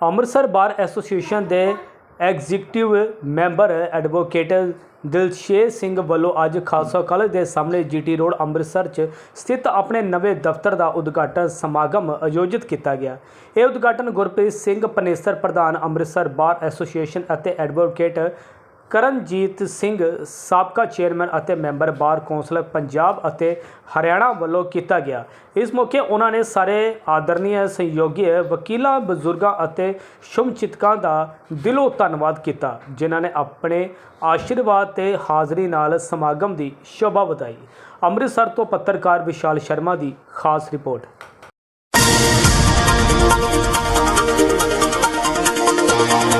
Amritsar bar association ਦੇ executive member advocate Dilsher Singh ਵੱਲੋਂ ਅੱਜ ਖਾਲਸਾ ਕਾਲਜ ਦੇ ਸਾਹਮਣੇ ਜੀਟੀ ਰੋਡ ਅੰਮ੍ਰਿਤਸਰ 'ਚ ਸਥਿਤ ਆਪਣੇ ਨਵੇਂ ਦਫ਼ਤਰ ਦਾ ਉਦਘਾਟਨ ਸਮਾਗਮ ਆਯੋਜਿਤ ਕੀਤਾ ਗਿਆ। ਇਹ ਉਦਘਾਟਨ ਗੁਰਪ੍ਰੀਤ ਸਿੰਘ ਪਨੇਸਰ, ਪ੍ਰਧਾਨ ਅੰਮ੍ਰਿਤਸਰ ਬਾਰ ਐਸੋਸੀਏਸ਼ਨ ਅਤੇ ਐਡਵੋਕੇਟ ਕਰਨਜੀਤ ਸਿੰਘ ਸਾਬਕਾ ਚੇਅਰਮੈਨ ਅਤੇ ਮੈਂਬਰ ਬਾਰ ਕੌਂਸਲ ਪੰਜਾਬ ਅਤੇ ਹਰਿਆਣਾ ਵੱਲੋਂ ਕੀਤਾ ਗਿਆ। ਇਸ ਮੌਕੇ ਉਹਨਾਂ ਨੇ ਸਾਰੇ ਆਦਰਨੀय ਸਹਿਯੋਗੀ, ਵਕੀਲਾਂ, ਬਜ਼ੁਰਗਾਂ ਅਤੇ ਸ਼ੁਭਚਿੰਤਕਾਂ ਦਾ ਦਿਲੋਂ ਧੰਨਵਾਦ ਕੀਤਾ, ਜਿਨ੍ਹਾਂ ਨੇ ਆਪਣੇ ਆਸ਼ੀਰਵਾਦ ਤੇ ਹਾਜ਼ਰੀ ਨਾਲ ਸਮਾਗਮ ਦੀ ਸ਼ੋਭਾ ਵਧਾਈ। ਅੰਮ੍ਰਿਤਸਰ ਤੋਂ ਪੱਤਰਕਾਰ ਵਿਸ਼ਾਲ ਸ਼ਰਮਾ ਦੀ ਖਾਸ ਰਿਪੋਰਟ। ਆਏ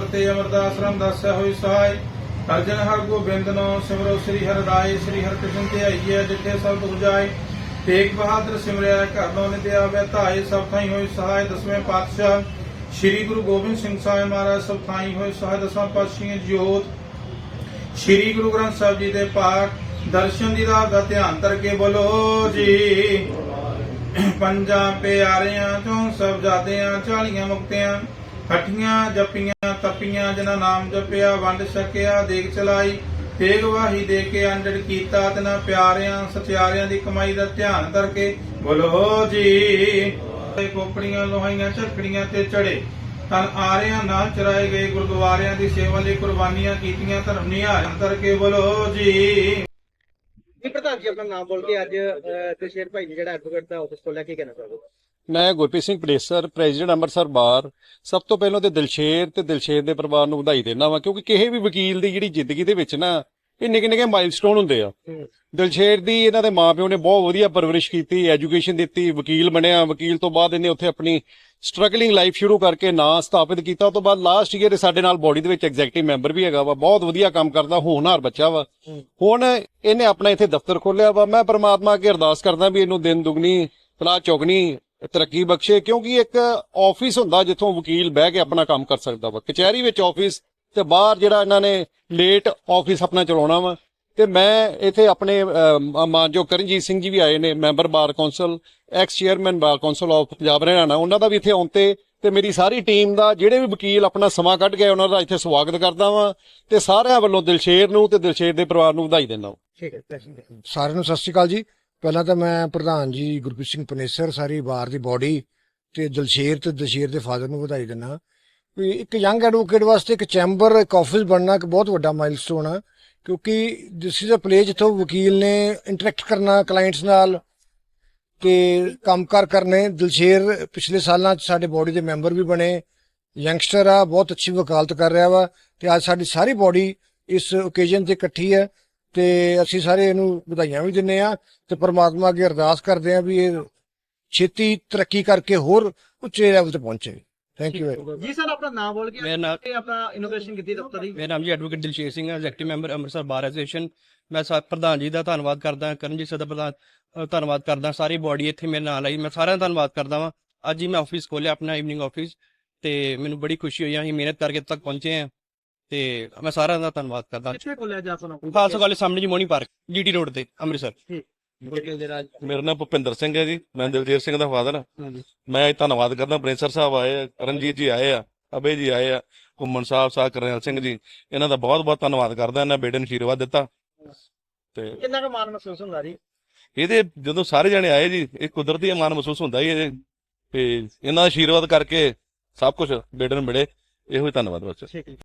ਗੁਰ ਤੇ ਅਮਰਦਾਸ ਰਾਮਦਾਸਾ ਹੋਈ ਸਹਾਇ ਅਰਜਨ ਹਰ ਗੋਬਿੰਦ ਨੋ ਸਿਮਰੋ ਸ੍ਰੀ ਹਰਿ ਸ੍ਰੀ ਹਰਿ ਤੇ ਆਈਏ ਜਿੱਥੇ ਸਭ ਦੁਖ ਜਾਏ। ਤੇਗ ਬਹਾਦਰ ਸਿਮਰਿਆ ਘਰ ਨੋ ਨਿਤ ਆਵੇ ਧਾਏ, ਸਭ ਥਾਈ ਹੋਈ ਸਹਾਇ ਦਸਵੇਂ ਪਾਤਸ਼ਾਹ ਸ੍ਰੀ ਗੁਰੂ ਗੋਬਿੰਦ ਸਿੰਘ ਸਾਹਿਬ ਮਹਾਰਾਜ ਸਭ ਥਾਈ ਹੋਈ ਸਹਾਇ ਦਸਵਾਂ ਪਾਤਸ਼ਾਹ ਜੋਤ ਸ੍ਰੀ ਗੁਰੂ ਗ੍ਰੰਥ ਸਾਹਿਬ ਜੀ ਦੇ ਪਾਕ ਦਰਸ਼ਨ ਦੀ ਰਾਤ ਦਾ ਧਿਆਨ ਕਰਕੇ ਬੋਲੋ ਜੀ। ਪੰਜਾਂ ਪਿਆਰਿਆਂ ਚੋਂ ਸਭ ਜਾਦਿਆਂ ਚਾਲੀਆਂ ਮੁਕਤਿਆਂ ਖੱਟੀਆਂ ਜਪੀਆਂ, ਤਪੀਆਂ, ਜਿਨ੍ਹਾਂ ਨਾਮ ਜਪਿਆ, ਵੰਡ ਛਕਿਆ, ਦੇਗ ਚਲਾਈ ਤੇਗ ਵਾਹੀ ਦੇ ਕੇ ਅੰਡੜ ਕੀਤਾ, ਤਿਨਾ ਪਿਆਰਿਆਂ ਸਚਿਆਰਿਆਂ ਦੀ ਕਮਾਈ ਦਾ ਧਿਆਨ ਕਰਕੇ ਬੋਲੋ ਜੀ। ਤੇ ਕੋਪੜੀਆਂ, ਲੋਹਾਈਆਂ, ਝਰਕੜੀਆਂ ਤੇ ਚੜੇ। ਤਨ ਆਰਿਆਂ ਨਾਲ ਚਰਾਏ ਗਏ ਗੁਰਦੁਆਰਿਆਂ ਦੀ ਸੇਵਾ ਲਈ ਕੁਰਬਾਨੀਆਂ ਕੀਤੀਆਂ, ਧਰਮ ਨਿਹਾਲ ਕਰਕੇ ਬੋਲੋ ਜੀ। ਜੀ ਪ੍ਰਧਾਨ ਜੀ, ਆਪਣਾ ਨਾਮ ਬੋਲ ਕੇ ਅੱਜ ਦਸ਼ੇਰ ਭਾਈ ਜਿਹੜਾ ਐਡਵੋਕੇਟ ਦਾ ਆਫਿਸ ਖੋਲਿਆ ਕੀ ਕਹਿਣਾ ਚਾਹੋਗੇ? ਮੈਂ ਗੁਰਪ੍ਰੀਤ ਸਿੰਘ ਪਲੇਸਰ ਪ੍ਰੈਜ਼ੀਡੈਂਟ ਅੰਮ੍ਰਿਤਸਰ ਬਾਰ। ਸਭ ਤੋਂ ਪਹਿਲਾਂ ਤੇ ਦਿਲਸ਼ੇਰ ਤੇ ਦਿਲਸ਼ੇਰ ਦੇ ਪਰਿਵਾਰ ਨੂੰ ਵਧਾਈ ਦੇਣਾ ਵਾ ਕਿਉਂਕਿ ਕਿਸੇ ਵੀ ਵਕੀਲ ਦੀ ਜਿਹੜੀ ਜ਼ਿੰਦਗੀ ਦੇ ਵਿੱਚ ਨਾ ਇਹ ਨਿੱਕੇ ਨਿੱਕੇ ਮਾਈਲਸਟੋਨ ਹੁੰਦੇ ਆ। ਦਿਲਸ਼ੇਰ ਦੀ ਇਹਨਾਂ ਦੇ ਮਾਪਿਓ ਨੇ ਬਹੁਤ ਵਧੀਆ ਪਰਵਰਿਸ਼ ਕੀਤੀ ਐਜੂਕੇਸ਼ਨ ਦਿੱਤੀ ਵਕੀਲ ਬਣਿਆ ਵਕੀਲ ਤੋਂ ਬਾਅਦ ਇਹਨੇ ਉੱਥੇ ਆਪਣੀ ਸਟਰਗਲਿੰਗ ਲਾਈਫ ਸ਼ੁਰੂ ਕਰਕੇ ਨਾਂ ਸਥਾਪਿਤ ਕੀਤਾ। ਉਸ ਤੋਂ ਬਾਅਦ ਲਾਸਟ ਈਅਰ ਸਾਡੇ ਨਾਲ ਬੋਡੀ ਦੇ ਵਿੱਚ ਐਗਜ਼ੈਕਟਿਵ ਮੈਂਬਰ ਵੀ ਹੈਗਾ ਵਾ ਬਹੁਤ ਵਧੀਆ ਕੰਮ ਕਰਦਾ ਹੋਣਹਾਰ ਬੱਚਾ ਵਾ। ਹੁਣ ਇਹਨੇ ਆਪਣਾ ਇੱਥੇ ਦਫ਼ਤਰ ਖੋਲਿਆ ਵਾ। ਮੈਂ ਪ੍ਰਮਾਤਮਾ ਅੱਗੇ ਅਰਦਾਸ ਕਰਦਾ ਵੀ ਇਹਨੂੰ ਦਿਨ ਦੁਗਣੀ ਪਲਾ ਚੌਗਣੀ ਤਰੱਕੀ ਬਖਸ਼ੇ ਕਿਉਂਕਿ ਇੱਕ ਆਫਿਸ ਹੁੰਦਾ ਜਿੱਥੋਂ ਵਕੀਲ ਬਹਿ ਕੇ ਆਪਣਾ ਕੰਮ ਕਰ ਸਕਦਾ ਵਾ। ਕਚਹਿਰੀ ਵਿੱਚ ਆਫਿਸ ਤੇ ਬਾਹਰ ਜਿਹੜਾ ਇਹਨਾਂ ਨੇ ਲੇਟ ਆਫਿਸ ਆਪਣਾ ਚਲਾਉਣਾ ਵਾ। ਤੇ ਮੈਂ ਇੱਥੇ ਆਪਣੇ ਅਹ, ਮਾਨਯੋਗ ਕਰਨਜੀਤ ਸਿੰਘ ਜੀ ਵੀ ਆਏ ਨੇ member bar council ex chairman bar council of Punjab Haryana. ਉਹਨਾਂ ਦਾ ਵੀ ਇੱਥੇ ਆਉਂਤੇ ਤੇ ਮੇਰੀ ਸਾਰੀ ਟੀਮ ਦਾ ਜਿਹੜੇ ਵੀ ਵਕੀਲ ਆਪਣਾ ਸਮਾਂ ਕੱਢ ਗਏ ਉਹਨਾਂ ਦਾ ਇੱਥੇ ਸਵਾਗਤ ਕਰਦਾ ਵਾਂ। ਤੇ ਸਾਰਿਆਂ ਵੱਲੋਂ ਦਿਲਸ਼ੇਰ ਨੂੰ ਤੇ ਦਿਲਸ਼ੇਰ ਦੇ ਪਰਿਵਾਰ ਨੂੰ ਵਧਾਈ ਦਿੰਦਾ ਠੀਕ ਹੈ ਸਾਰਿਆਂ ਨੂੰ ਸਤਿ ਸ਼੍ਰੀ ਅਕਾਲ ਜੀ। ਪਹਿਲਾਂ ਤਾਂ ਮੈਂ ਪ੍ਰਧਾਨ ਜੀ ਗੁਰਪ੍ਰੀਤ ਸਿੰਘ ਪਨੇਸਰ ਸਾਰੀ ਬਾਰ ਦੀ ਬਾਡੀ ਤੇ ਦਲਸ਼ੇਰ ਤੇ ਦਲਸ਼ੇਰ ਦੇ ਫਾਦਰ ਨੂੰ ਵਧਾਈ ਦਿੰਦਾ ਵੀ ਇੱਕ ਯੰਗ ਐਡਵੋਕੇਟ ਵਾਸਤੇ ਇੱਕ ਚੈਂਬਰ ਇੱਕ ਆਫਿਸ ਬਣਨਾ ਇੱਕ ਬਹੁਤ ਵੱਡਾ ਮਾਈਲਸਟੋਨ ਆ, ਕਿਉਂਕਿ ਦਿਸ ਇਜ਼ ਅ ਪਲੇਸ ਜਿੱਥੋਂ ਵਕੀਲ ਨੇ ਇੰਟਰੈਕਟ ਕਰਨਾ ਕਲਾਇੰਟਸ ਨਾਲ ਤੇ ਕੰਮਕਾਰ ਕਰਨੇ। ਦਲਸ਼ੇਰ ਪਿਛਲੇ ਸਾਲਾਂ 'ਚ ਸਾਡੇ ਬਾਡੀ ਦੇ ਮੈਂਬਰ ਵੀ ਬਣੇ ਯੰਗਸਟਰ ਆ, ਬਹੁਤ ਅੱਛੀ ਵਕਾਲਤ ਕਰ ਰਿਹਾ ਵਾ ਤੇ ਅੱਜ ਸਾਡੀ ਸਾਰੀ ਬਾਡੀ ਇਸ ਓਕੇਜਨ ਤੇ ਇਕੱਠੀ ਹੈ। ਤੇ ਅਸੀਂ ਸਾਰੇ ਇਹਨੂੰ ਵਧਾਈਆਂ ਵੀ ਦਿੰਨੇ ਆ ਤੇ ਪ੍ਰਮਾਤਮਾ ਅੱਗੇ ਅਰਦਾਸ ਕਰਦੇ ਆ ਵੀ ਇਹ ਛੇਤੀ ਤਰੱਕੀ ਕਰਕੇ ਹੋਰ ਉੱਚੇ ਲੈਵਲ ਤੇ ਪਹੁੰਚੇ। ਥੈਂਕ ਯੂ ਜੀ ਸਰ ਆਪਣਾ ਨਾਮ ਬੋਲ ਕੇ ਮੇਰਾ ਨਾਮ ਤੇ ਆਪਣਾ ਇਨੋਗ੍ਰੇਸ਼ਨ ਕੀਤੀ ਦਫ਼ਤਰ ਦੀ। ਮੇਰਾ ਨਾਮ ਜੀ ਐਡਵੋਕੇਟ ਦਿਲਸ਼ੇਰ ਸਿੰਘ ਹੈ executive member Amritsar bar association ਮੈਂ ਸਾ ਪ੍ਰਧਾਨ ਜੀ ਦਾ ਧੰਨਵਾਦ ਕਰਦਾ ਕਰਨਜੀਤ ਸਰ ਦਾ ਪ੍ਰਧਾਨ ਧੰਨਵਾਦ ਕਰਦਾ ਸਾਰੀ ਬਾਡੀ ਇੱਥੇ ਮੇਰੇ ਨਾਲ ਆਈ। ਮੈਂ ਸਾਰਿਆਂ ਦਾ ਧੰਨਵਾਦ ਕਰਦਾ ਵਾਂ। ਅੱਜ ਹੀ ਮੈਂ ਆਫਿਸ ਖੋਲਿਆ ਆਪਣਾ ਈਵਨਿੰਗ ਆਫਿਸ ਤੇ ਮੈਨੂੰ ਬੜੀ ਖੁਸ਼ੀ ਹੋਈ ਆ ਅਸੀਂ ਮਿਹਨਤ ਕਰਕੇ ਇੱਥੇ ਤੱਕ ਪਹੁੰਚੇ ਆ। ਤੇ ਮੈਂ ਸਾਰਿਆਂ ਦਾ ਧੰਨਵਾਦ ਕਰਦਾ। ਕਿੱਥੇ ਖੋਲਿਆ ਜਾ ਸੁਣੋ ਖਾਲਸਾ ਕਾਲਜ ਸਾਹਮਣੇ ਜੀ ਮੋਣੀ ਪਾਰਕ ਜੀਟੀ ਰੋਡ ਤੇ ਅੰਮ੍ਰਿਤਸਰ। ਮੇਰਾ ਨਾਮ ਭੁਪਿੰਦਰ ਸਿੰਘ ਹੈ ਜੀ ਮੈਂ ਦਿਲਜੀਤ ਸਿੰਘ ਦਾ ਫਾਦਰ ਹਾਂ। ਮੈਂ ਇਹ ਧੰਨਵਾਦ ਕਰਦਾ ਪ੍ਰਿੰਸਰ ਸਾਹਿਬ ਆਏ ਆ ਕਰਨਜੀਤ ਜੀ ਆਏ ਆ ਅਬੇ ਜੀ ਆਏ ਆ ਘੁੰਮਣ ਸਾਹਿਬ ਸਾਹਿਬ ਕਰਨੈਲ ਸਿੰਘ ਜੀ। ਇਹਨਾਂ ਦਾ ਬਹੁਤ ਬਹੁਤ ਧੰਨਵਾਦ ਕਰਦਾ ਇਹਨਾਂ ਬੇਟੇ ਨੂੰ ਆਸ਼ੀਰਵਾਦ ਦਿੱਤਾ। ਤੇ ਕਿੰਨਾ ਕੁ ਮਾਣ ਮਹਿਸੂਸ ਹੁੰਦਾ ਜੀ? ਇਹਦੇ ਜਦੋਂ ਸਾਰੇ ਜਣੇ ਆਏ ਜੀ ਇਹ ਕੁਦਰਤੀ ਮਾਣ ਮਹਿਸੂਸ ਹੁੰਦਾ ਹੀ ਇਹ ਤੇ ਇਹਨਾਂ ਦਾ ਆਸ਼ੀਰਵਾਦ ਕਰਕੇ ਸਭ ਕੁਝ ਬੇਟੇ ਨੂੰ ਮਿਲੇ ਇਹੋ ਹੀ ਧੰਨਵਾਦ ਠੀਕ ਹੈ।